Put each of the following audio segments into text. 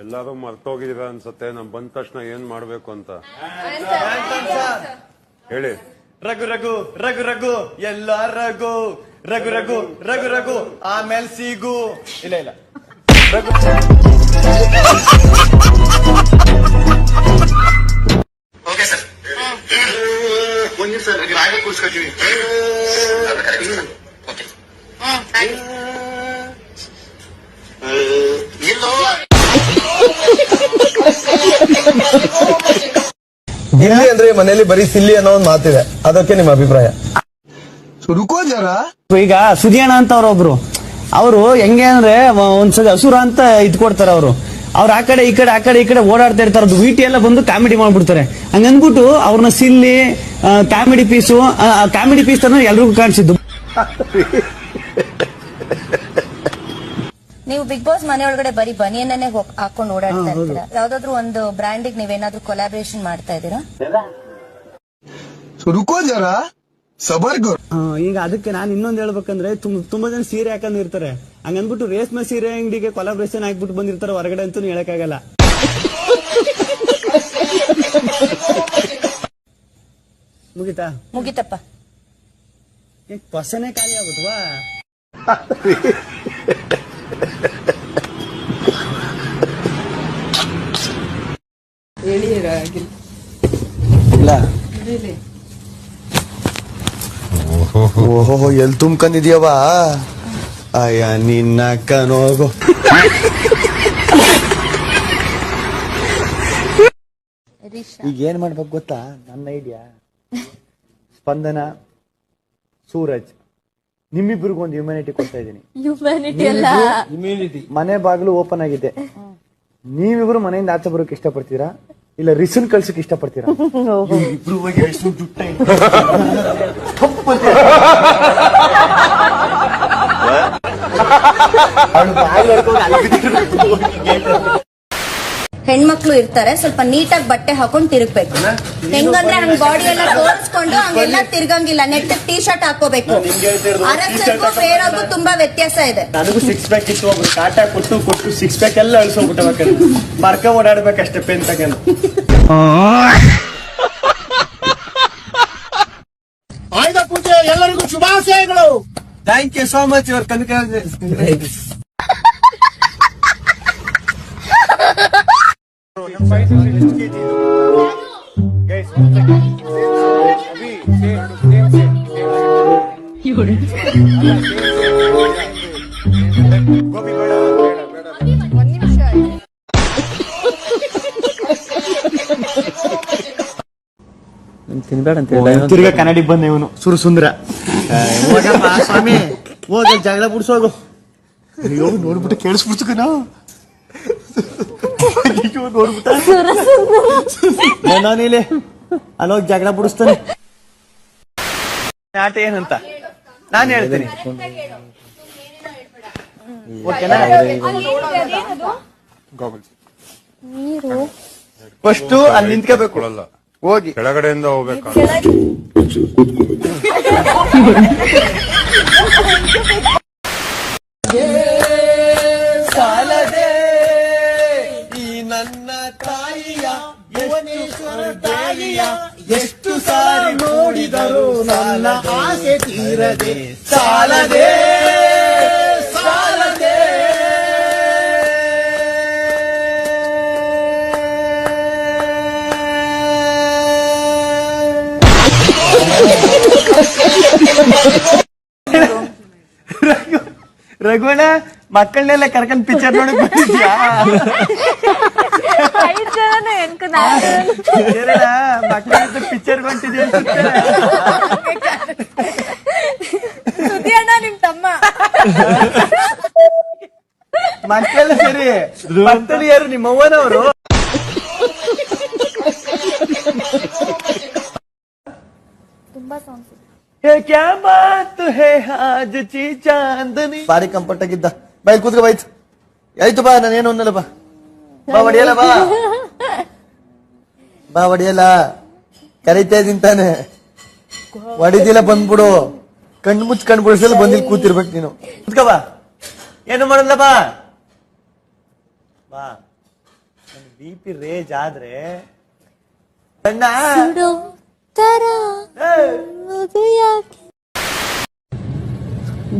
ಎಲ್ಲಾರು ಮರ್ತೋಗಿದೀರ ಅನ್ಸತ್ತೆ ನಮ್ ಬಂದ ತಕ್ಷಣ ಏನ್ ಮಾಡ್ಬೇಕು ಅಂತ. ಹೇಳಿ. ರಘು ರಘು ರಘು ರಘು ಎಲ್ಲ ರಘು ರಘು ರಘು ರಘು ರಘು ಆಮೇಲೆ ಸಿಗು. ಇಲ್ಲ ಇಲ್ಲ. ಓಕೆ ಗಿಲ್ಲಿ ಅಂದ್ರೆ ಮನೆಯಲ್ಲಿ ಬರೀ ಸಿಲ್ಲಿ ಅನ್ನೋ ಒಂದು ಮಾತಿದೆ. ಅದಕ್ಕೆ ನಿಮ್ಮ ಅಭಿಪ್ರಾಯ? ರುಕೋ ಜರ? ಈಗ ಸುದಿಯಣ ಅಂತ ಅವ್ರೊಬ್ರು ಅವರು ಹೆಂಗೆ ಅಂದ್ರೆ ಒಂದ್ಸಲ ಹಸುರ ಅಂತ ಇದ್ ಕೊಡ್ತಾರೆ ಅವರು. ಅವ್ರು ಆ ಕಡೆ ಈ ಕಡೆ ಆ ಕಡೆ ಈ ಕಡೆ ಓಡಾಡ್ತಾ ಇರ್ತಾರೆ. ಅದು ವಿಟಿ ಎಲ್ಲ ಬಂದು ಕಾಮಿಡಿ ಮಾಡ್ಬಿಡ್ತಾರೆ. ಹಂಗನ್ಬಿಟ್ಟು ಅವ್ರನ್ನ silly comedy piece comedy piece ತರ ಎಲ್ರಿಗೂ ಕಾಣಿಸಿದ್ದು. ನೀವು ಬಿಗ್ ಬಾಸ್ ಮನೆ ಒಳಗಡೆ ಬರೀ ಬನಿಯನ್ನೇ ಹಾಕೊಂಡು ಓಡಾಡ್ತಾ ಇರ್ತೀರಾ? ಯಾವ್ದಾದ್ರು ಒಂದು ಬ್ರ್ಯಾಂಡಿಗೆ ನೀವೇನಾದ್ರೂ ಕೊಲಾಬ್ರೇಷನ್ ಮಾಡ್ತಾ ಇದ್ದೀರಾ? ರುಕೋ ಜರ ಈಗ ಅದಕ್ಕೆ ನಾನು ಇನ್ನೊಂದ್ ಹೇಳ್ಬೇಕಂದ್ರೆ ತುಂಬ ತುಂಬಾ ಜನ ಸೀರೆ ಹಾಕೊಂಡ್ ಇರ್ತಾರೆ. ಹಂಗನ್ಬಿಟ್ಟು ರೇಷ್ಮೆ ಸೀರೆ ಅಂಗಡಿಗೆ ಕೊಲಾಬ್ರೇಷನ್ ಹಾಕ್ಬಿಟ್ಟು ಬಂದಿರ್ತಾರೆ ಹೊರಗಡೆ ಅಂತೂ ಹೇಳಕ್ಕಾಗಲ್ಲ. ಮುಗಿತಾ? ಮುಗಿತಪ್ಪ. ಪಸನೆ ಖಾಲಿ ಆಗ್ಬಿಟ್ವಾ? ಓಹೋ. ಎಲ್ ತುಂಬ್ಕೊಂಡಿದ್ಯವ ಅಯ್ಯ ನಿನ್ನ ಕನೋಗು ಈಗ ಏನ್ ಮಾಡ್ಬೇಕು ಗೊತ್ತಾ? ನನ್ನ ಐಡಿಯಾ ಸ್ಪಂದನ ಸೂರಜ್. ನಿಮ್ಮಿಬ್ಬರಿಗೂ ಒಂದು ಹ್ಯುಮ್ಯಾನಿಟಿ ಕೊಡ್ತಾ ಇದ್ದೀನಿ. ಮನೆ ಬಾಗಿಲು ಓಪನ್ ಆಗಿದೆ. ನೀವಿಬ್ರು ಮನೆಯಿಂದ ಆಚೆ ಬರೋಕೆ ಇಷ್ಟಪಡ್ತೀರಾ? ಇಲ್ಲ ರಿಸನ್ ಕಳ್ಸಕ್ ಇಷ್ಟಪಡ್ತೀರಾ? ಇಬ್ರು ಹೆಣ್ಮಕ್ಳು ಇರ್ತಾರೆ ಸ್ವಲ್ಪ ನೀಟಾಗಿ ಬಟ್ಟೆ ಹಾಕೊಂಡು ತಿರುಗ್ಬೇಕು. ಹೆಂಗಂದ್ರೆ ಹಂಗ್ ಬಾಡಿ ಎಲ್ಲ ತೋರಿಸ್ಕೊಂಡು ಹಂಗೆಲ್ಲ ತಿರ್ಗಂಗಿಲ್ಲ ನೆಟ್ ಟೀ ಶರ್ಟ್ ಹಾಕೋಬೇಕು ಅರಸಕ್ಕೂ ತುಂಬಾ ವ್ಯತ್ಯಾಸ ಇದೆ. ನನಗೂ ಸಿಕ್ಸ್ ಪ್ಯಾಕ್ ಇತ್ತು ಒಬ್ರು ಕಾಟ ಕೊಟ್ಟು ಕೊಟ್ಟು ಸಿಕ್ಸ್ ಪ್ಯಾಕ್ ಎಲ್ಲ ಅಳಿಸೋಗ್ಬಿಟ್ಟಬೇಕಂದ್ರೆ ಮರ್ಕ ಓಡಾಡ್ಬೇಕಷ್ಟೇ ಪೆನ್ ತಗೊಂಡು. ಶುಭಾಶಯಗಳು. ಥ್ಯಾಂಕ್ ಯು ಸೋ ಮಚ್ ಅಂತ ಕನಕ ತಿರ್ಗಾ ಕನ್ನಡಿ ಬಂದ ಇವನು. ಸುರು ಸುಂದರ ಹೋಗಪ್ಪ ಸ್ವಾಮಿ ಹೋಗಿ ಜಗಳ ಬಿಡ್ಸೋಗು ಅಯ್ಯೋ ನೋಡ್ಬಿಟ್ಟು ಕೇಳಿಸ್ಬಿಡ್ತು ನಾವು ಅಯ್ಯೋ ನೋಡ್ಬಿಟ್ಟ. ನಾನಿಲೆ ಅಲ್ಲೋಗಿ ಜಗಳ ಬಿಡಿಸ್ತಾನೆ. ಆಟ ಏನಂತ? ನಾನು ಹೇಳ್ತೀನಿ. ಓಕೆನಾ ಫಸ್ಟ್ ಅಲ್ಲಿ ನಿಂತ್ಕೋಬೇಕು. ಹೋಗಿ. ಕೆಳಗಡೆಯಿಂದ ಹೋಗ್ಬೇಕು. ಸಾಲದೆ ಈ ನನ್ನ ತಾಯಿಯ ಭುವನೇಶ್ವರ ತಾಯಿಯ ಎಷ್ಟು ಸಾರಿ ನೋಡಿದರೂ ನನ್ನ ಆಸೆ ತೀರದೆ ಸಾಲದೇ. ಸಾಲದೆ ರಘುವಣ ಮಕ್ಕಳನ್ನೆಲ್ಲ ಕರ್ಕೊಂಡ್ ಪಿಕ್ಚರ್ ನೋಡಕ್ ಬಂದಿದ್ಯಾ? ಮಕ್ಕಳ ಪಿಕ್ಚರ್ ಹೊಂಟಿದ್ಯಾ ಅನ್ಸುತ್ತೆ? ನಿಮ್ ತಮ್ಮ. ಮಕ್ಕಳೆಲ್ಲ ಸರಿ ಮಕ್ಕಳು ಯಾರು ನಿಮ್ಮ ಅವ್ವನವರು ಹೇ ಕ್ಯಾ ಮಾತು ಹೇ ಆಜ್ ಚಿ ಚಾಂದನಿ ಬಾರಿ ಕಂಫರ್ಟ್ ಆಗಿದ್ದ. ಬೈಲ್ ಕೂತ್ಕೋ ಬಾಯ್ತು. ಆಯ್ತು ಬಾ ನಾನೇನು ಅನ್ನಲ್ಲ ಬಾ. ಬಾ ಒಡೆಯಲ್ಲ ಬಾ. ಬಾ ಹೊಡಿಯಲ್ಲ ಕರಿತಾ ಇದೀನಿ ತಾನೆ. ಒಡಿದಿಲ್ಲ ಬಂದ್ಬಿಡು. ಕಣ್ಣು ಮುಚ್ಚ ಕಣ್ಣು ಬಿಡಿಸಲು ಬಂದಿಲ್ ಕೂತಿರ್ಬೇಕು ನೀನು. ಕೂತ್ಕೋ ಬಾ. ಏನು ಮಾಡಲ್ಲ ಬಾ. ಬಾ. ಬಿ ಪಿ ರೇಜ್ ಆದ್ರೆ ಅಣ್ಣ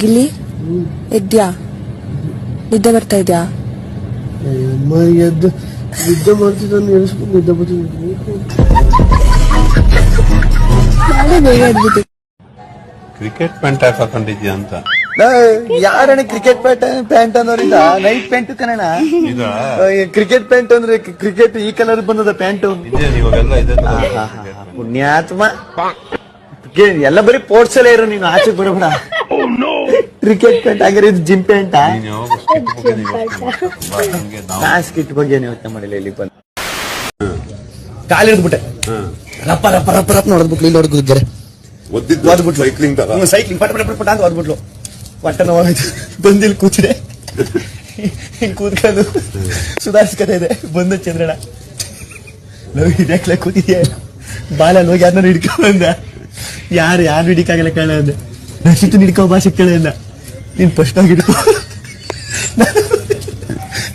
ಗಿಲ್ಲಿ ಎದ್ಯಾ? ನಿದ್ದೆ ಬರ್ತಾ ಇದ್ಯಾ? ಎದ್ದು ನಿದ್ದೆ ಮಾಡ್ತಿದ್ದಾನೆ ಎಳಿಸ್ಬಿಟ್ಟು ನಿದ್ದೆ ಬರ್ತಿದ್ದಾನೆ ನಾನೇ ಬೇಗ ಎದ್ಬಿಟ್ಟು ಕ್ರಿಕೆಟ್ ಪ್ಯಾಂಟ್ ಹಾಕೊಂಡಿದ್ಯಾ ಅಂತ. ಯಾರಣ್ಣ ಕ್ರಿಕೆಟ್ ಪ್ಯಾಂಟ್ ಪ್ಯಾಂಟ್ ಅನ್ನೋರಿಂದ? ನೈಟ್ ಪ್ಯಾಂಟ್ ಕಣಣ್ಣ. ಇದ? ಕ್ರಿಕೆಟ್ ಪ್ಯಾಂಟ್ ಅಂದ್ರೆ ಕ್ರಿಕೆಟ್ ಈ ಕಲರ್ ಬಂದದ ಪ್ಯಾಂಟು ಇವಾಗ ಇವಾಗೆಲ್ಲ ಇದೆ. ಪುಣ್ಯಾತ್ಮ. ಎಲ್ಲ ಬರೀ ಸ್ಪೋರ್ಟ್ಸ್ ಅಲ್ಲೇ ಇರೋ ನೀನು ಆಚೆ ಬರಬೇಡ. ಕ್ರಿಕೆಟ್ ಪ್ಯಾಂಟ್ ಹಂಗಾರೆ ಇದು ಜಿಮ್ ಪ್ಯಾಂಟ್ ಬಗ್ಗೆ ನಾ ಸ್ಕಿಟ್ ಏನು ಯೋಚನೆ ಮಾಡಿಲ್ಲ ಇಲ್ಲಿ ಬಂದು. ಕಾಲು ಹಿಡಿದ್ಬಿಟ್ಟೆ. ರಪ್ಪ ರಪ್ಪ ರಪ್ಪ ರಪ್ಪ ನೋಡಿದ್ಬಿಟ್ಲು ಇಲ್ಲಿ ನೋಡಿದ್ರೆ ಒದ್ದಿದ್ದು ಸೈಕ್ಲಿಂಗ್ ತರ. ಸೈಕ್ಲಿಂಗ್ ಪಟ ಪಟ ಪಟ ಪಟ ಅಂತ ಓದ್ಬಿಟ್ಲು. ಪಟ್ಟ ನೋವಾಯ್ತು. ಬಂದು ಇಲ್ಲಿ ಕೂತಿದೆ. ಹಿಂಗ್ ಕೂತ್ಕೊಂಡು ಸುಧಾರಿಸ್ಕೊತಾ ಇದೆ. ಬಂದ ಚಂದ್ರಣ್ಣ. ನೋವು ಇದೆ ಕೂತಿದ್ಯಾ? ಬಾಲಲ್ಲಿ ಹೋಗಿ ಯಾರನ್ನ ಹಿಡ್ಕೊ ಅಂದ ಯಾರು ಯಾರು ಹಿಡಿಕಾಗಲ್ಲ ಕೇಳ ಅಂದೆ ನಶಿತು ಹಿಡ್ಕೊ ಬಾ ಸಿಕ್ಕಳೆ ಅಂದ. ನೀನ್ ಫಸ್ಟ್ ಆಗಿ ಹಿಡ್ಕೊ.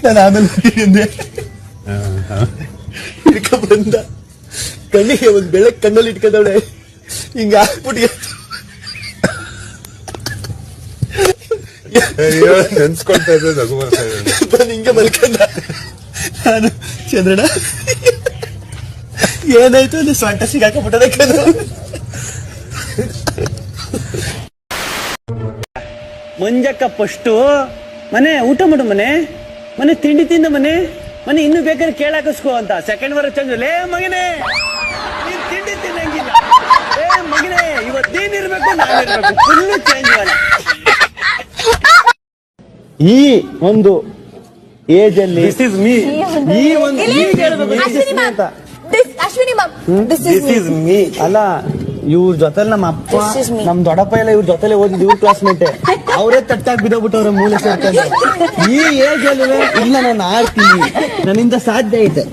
ನಾನು ಆಮೇಲೆ ಅಂದೆ ಹಿಡ್ಕೊ ಬಂದ. ಕಣ್ಣಿಗೆ ಒಂದ್ ಬೆಳಕ್ ಕಣ್ಣಲ್ಲಿ ಇಟ್ಕೊಂಡವಳೆ ಹಿಂಗ ಹಾಕ್ಬಿಟ್ಟು ನೆನ್ಸ್ಕೊಳ್ತಾ ಇದ್ದೆ ನಗು ಬರ್ತಾ ಹಿಂಗೆ ಮಲ್ಕೊಂಡ. ನಾನು ಚಂದ್ರಣ್ಣ. ಏನಾಯ್ತು? ಅಂದ್ರೆ ಸೊಂಟ ಸಿಗಾಕಬಿಟ್ಟದಕ್ಕೆ ಮಂಜಕ್ಕ ಪಸ್ಟು ಮನೆ ಊಟ ಮಾಡು ಮನೆ. ಮನೆ ತಿಂಡಿ ತಿಂದ ಮನೆ. ಮನೆ ಇನ್ನು ಬೇಕಾದ್ರೆ ಕೇಳಾಕಸ್ಕೋ ಅಂತ. ಸೆಕೆಂಡ್ ವಾರ ಚೇಂಜ್ ಲೇ ಮಗನೇ ನೀನ್ ತಿಂಡಿ ತಿನ್ನಂಗಿಲ್ಲ. ಏ ಮಗನೇ ಇವತ್ತು ನೀನ್ ಇರ್ಬೇಕು ನಾನು ಇರ್ಬೇಕು. ಫುಲ್ ಚೇಂಜ್ ಅಲ್ಲ ಈ ಒಂದು ಏಜ್ ಅಲ್ಲಿ ದಿಸ್ ಇಸ್ ಮೀ ಈ ಒಂದು ಈಗ ಹೇಳ್ಬೇಕು this is me ಅಂತ Ashwini ma'am this is this is me ಅಲ್ಲ ಇವ್ರ ಜೊತೆ ನಮ್ಮ ಅಪ್ಪ This is me. ನಮ್ ದೊಡ್ಡಪ್ಪ ಎಲ್ಲ ಇವ್ರ ಜೊತೆಲೆ ಓದಿದ್ ಇವ್ರ ಕ್ಲಾಸ್ಮೇಟ್ ಅವರೇ ತಟ್ಟಾಗಿ ಬಿದ್ದೋಗ್ಬಿಟ್ಟವ್ರ ಮೂಲೆ ಸೇರ್ಕೊಂಡು ಈ ಏಜ್ ಅಲ್ಲಿ ಇಲ್ಲ ನಾನು ಆಡ್ತೀನಿ ನನ್ನಿಂದ ಸಾಧ್ಯ ಐತೆ.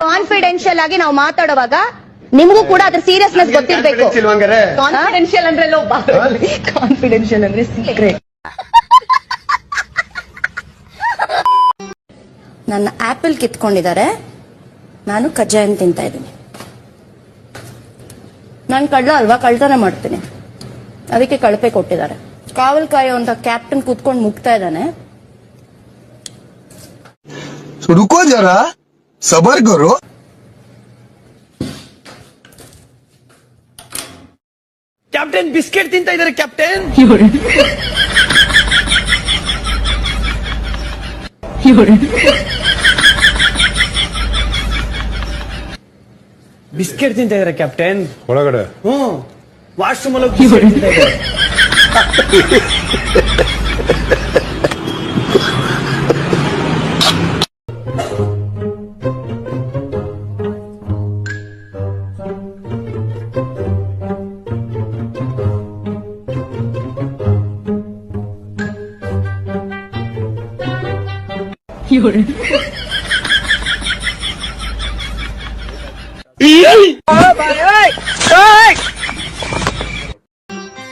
ಕಾನ್ಫಿಡೆನ್ಶಿಯಲ್ ಆಗಿ ನಾವು ಮಾತಾಡುವಾಗ ನಿಮಗೂ ಕೂಡ ಅದ್ರ ಸೀರಿಯಸ್ನೆಸ್ ಗೊತ್ತಿರ್ಬೇಕು. ಕಾನ್ಫಿಡೆನ್ಶಿಯಲ್ ಅಂದ್ರೆ ಕಾನ್ಫಿಡೆನ್ಶಿಯಲ್ ಅಂದ್ರೆ ಸೀಕ್ರೆಟ್ ನನ್ನ ಆಪಲ್ ಕಿತ್ಕೊಂಡಿದ್ದಾರೆ. ನಾನು ಕಜ್ಜಾಯನ್ ತಿಂತಾ ಇದ್ದೀನಿ. ನಾನು ಕಳ್ಳ ಅಲ್ವಾ? ಕಳ್ತನ ಮಾಡ್ತೀನಿ. ಅದಕ್ಕೆ ಕಳಪೆ ಕೊಟ್ಟಿದ್ದಾರೆ. ಕಾವಲ್ ಕಾಯೋ ಅಂತ ಕ್ಯಾಪ್ಟನ್ ಕೂತ್ಕೊಂಡು ಮುಗ್ತಾ ಇದ್ದಾನೆ. ಜರ. ಸಬರ್ಗರು ಕ್ಯಾಪ್ಟನ್ ಬಿಸ್ಕೆಟ್ ತಿಂತಾ ಇದಾರೆ ಕ್ಯಾಪ್ಟನ್ ಬಿಸ್ಕೆಟ್ ತಿಂತ ಇದಾರೆ ಕ್ಯಾಪ್ಟನ್. ಒಳಗಡೆ. ಹ್ಮ್ ವಾಶ್ರೂಮ್ ಅಲ್ಲಿ biscuit ತಿಂತಾ ಇದಾರೆ.